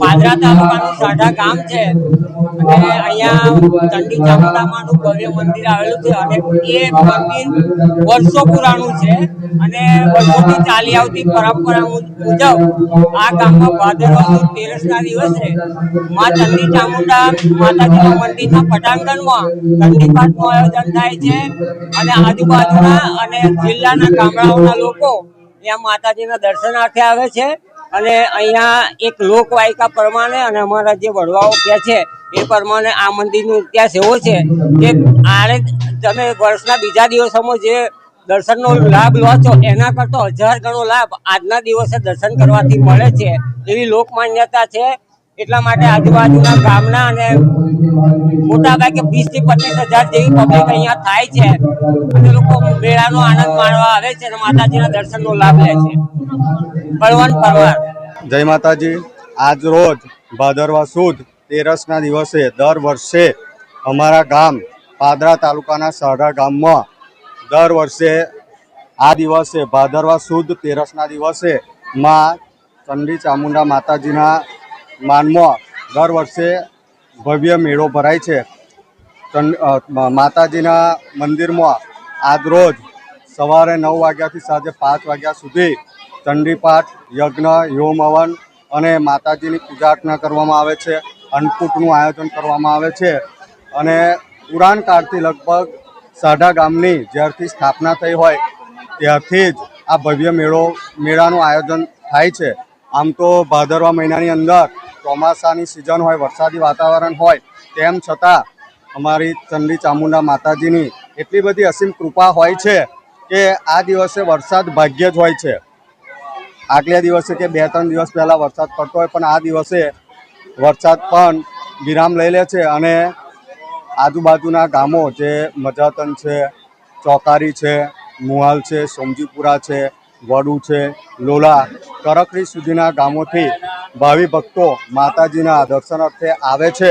પાદરા તાલુકાનું સાઢા ગામ છે. અને અહીંયા ચંડી ચામુંડામાનું ભવ્ય મંદિર આવેલું છે અને એ મંદિર વર્ષો પુરાણું છે. અને વર્ષોથી ચાલી આવતી પરંપરા મુજબ આ ગામમાં ભાદરવા તેરસના દિવસે માં ચંડી ચામુંડા માતાજીના મંદિરના પટાંગણમાં ચંડી પાઠનું આયોજન થાય છે. અને આજુબાજુના અને જિલ્લાના ગામડાઓના લોકો ત્યાં માતાજીના દર્શનાર્થે આવે છે. અને અહીંયા એક લોકવાયકા પ્રમાણે અને અમારા જે વડવાઓ કે છે, એ પ્રમાણે આ મંદિરનો ઇતિહાસ એવો છે. કે આને તમે વર્ષના બીજા દિવસોમાં જે દર્શનનો લાભ લો છો, એના કરતો હજાર ગણો લાભ આજના દિવસે દર્શન કરવાથી મળે છે. એવી લોક માન્યતા છે એટલા માટે આજુબાજુના ગામના અને મોટા ભાગે વીસથી પચીસ હજાર જેવી પબ્લિક અહીંયા થાય છે. અને લોકો મેળાનો આનંદ માણવા આવે છે અને માતાજીના દર્શનનો લાભ લે છે. બળવંત પરમાર જય માતાજી. આજ રોજ ભાદરવા સુદ તેરસના દિવસે દર વર્ષે અમારા ગામ પાદરા તાલુકાના સરડા ગામમાં દર વર્ષે આ દિવસે ભાદરવા સુદ તેરસના દિવસે માં ચંડી ચામુંડા માતાજીના માનમાં દર વર્ષે ભવ્ય મેળો ભરાય છે. માતાજીના મંદિરમાં આજરોજ સવારે નવ વાગ્યાથી સાંજે પાંચ વાગ્યા સુધી ચંડીપાઠ, યજ્ઞ યોમ હવન અને માતાજીની પૂજા અર્ચના કરવામાં આવે છે. અન્નકૂટનું આયોજન કરવામાં આવે છે. અને પુરાણકાળથી લગભગ સાઢા ગામની જ્યારથી સ્થાપના થઈ હોય ત્યારથી જ આ ભવ્ય મેળો, મેળાનું આયોજન થાય છે. આમ તો ભાદરવા મહિનાની અંદર ચોમાસાની સિઝન હોય, વરસાદી વાતાવરણ હોય, તેમ છતાં અમારી ચંડી ચામુંડા માતાજીની એટલી બધી અસીમ કૃપા હોય છે કે આ દિવસે વરસાદ ભાગ્ય જ હોય છે. આગલા દિવસે કે બે, ત્રણ દિવસ પહેલાં વરસાદ પડતો હોય, પણ આ દિવસે વરસાદ પણ વિરામ લઈ લે છે અને આજુબાજુના ગામો જે મજાતન છે, ચોકારી છે, મુહાલ છે, સોમજીપુરા છે, વડુ છે, લોલા કરકરી સુધીના ગામોથી ભાવિ ભક્તો માતાજીના દર્શનાર્થે આવે છે.